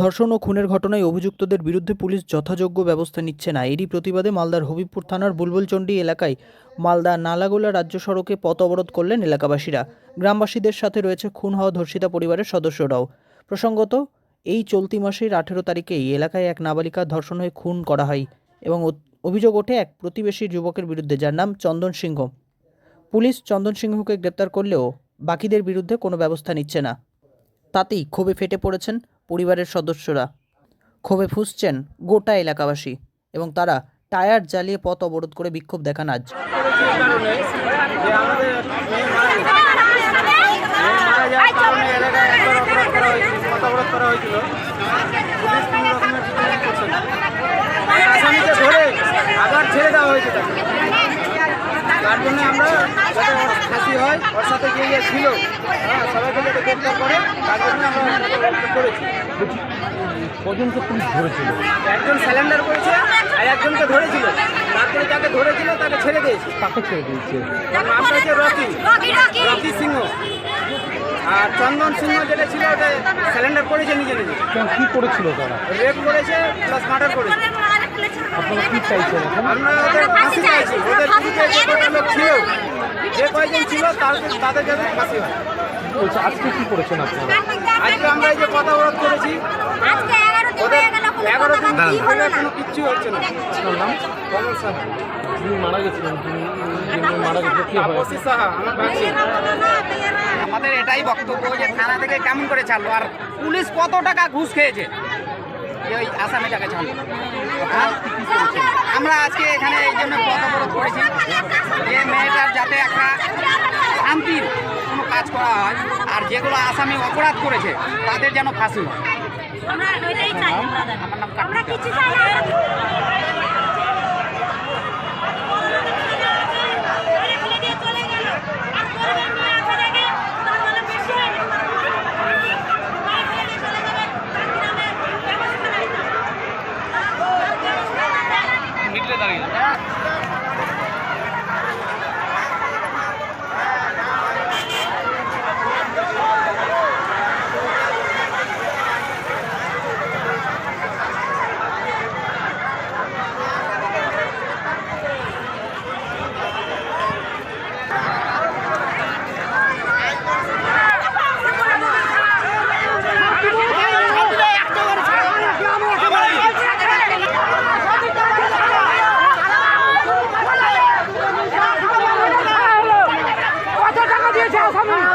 ধর্ষণ ও খুনের ঘটনায় অভিযুক্তদের বিরুদ্ধে পুলিশ যথাযোগ্য ব্যবস্থা নিচ্ছে না। এরই প্রতিবাদে মালদার হবিবপুর থানার বুলবুলচন্ডী এলাকায় মালদা নালাগোলা রাজ্য সড়কে পথ অবরোধ করলেন এলাকাবাসীরা। গ্রামবাসীদের সাথে রয়েছে খুন হওয়া ধর্ষিতা পরিবারের সদস্যরাও। প্রসঙ্গত, এই চলতি মাসের আঠেরো তারিখে এই এলাকায় এক নাবালিকা ধর্ষণ হয়ে খুন করা হয় এবং অভিযোগ ওঠে এক প্রতিবেশী যুবকের বিরুদ্ধে, যার নাম চন্দন সিংহ। পুলিশ চন্দন সিংহকে গ্রেপ্তার করলেও বাকিদের বিরুদ্ধে কোনো ব্যবস্থা নিচ্ছে না। তাতেই ক্ষোভে ফেটে পড়েছেন পরিবারের সদস্যরা। ক্ষোভে ফুসছেন গোটা এলাকাবাসী এবং তারা টায়ার জ্বালিয়ে পথ অবরোধ করে বিক্ষোভ দেখান আজ। করা হয়েছিল আর আসামিকে ধরে আবার ছেড়ে দেওয়া হয়েছে তাকে তার জন্য আমরা যাতে ওর ফাঁসি হয় ওর সাথে যে ইয়ে ছিল। হ্যাঁ সবাইকে যাতে গ্রেপ্তার করে তার জন্য আমরা করেছি। কজনকে পুলিশ ধরেছিল? একজন স্যালেন্ডার করেছে আর একজনকে ধরেছিল। তারপরে তাকে ধরেছিল তাকে ছেড়ে দিয়েছে। কাকে ছেড়ে দিয়েছে? নামটা হচ্ছে রকি। রকি সিংহ। আর চন্দন সিংহ যেটা ছিল ওটা স্যালেন্ডার করেছে নিজে নিজে। কি করেছিল তারা? রেপ করেছে প্লাস মার্ডার করেছে। আপনারা কি চাইছেন আমরা ওদের ফাঁসি চাইছি। ওদের ছিল যে কয়জন ছিল তাদের তাদের যাতে ফাঁসি হয়। বলছে আজকে কি করেছেন আপনারা? আজকে আমরা এই যে কথা অবরোধ করেছি ওদের এগারো দিন কোনো কিচ্ছু হচ্ছে না। নাম? কমল সাহা। যিনি মারা গেছিলেন যিনি যিনি মারা গেছিলেন কি সাহা আমার ভাবছি আমাদের এটাই বক্তব্য যে থানা থেকে কেমন করে ছাড়লো আর পুলিশ কত টাকা ঘুষ খেয়েছে? ওই আসামিটাকে ছাড়লো। হ্যাঁ? আমরা আজকে এখানে এই জন্য পথ অবরোধ করেছি যে মেয়েটার যাতে একটা শান্তির কোনো কাজ করা হয় আর যেগুলো আসামি অপরাধ করেছে তাদের যেন ফাঁসি হয়। আমরা ওইটাই চাই আমার নাম কার্তিক আমরা কিছু চাই না। 好的 3위.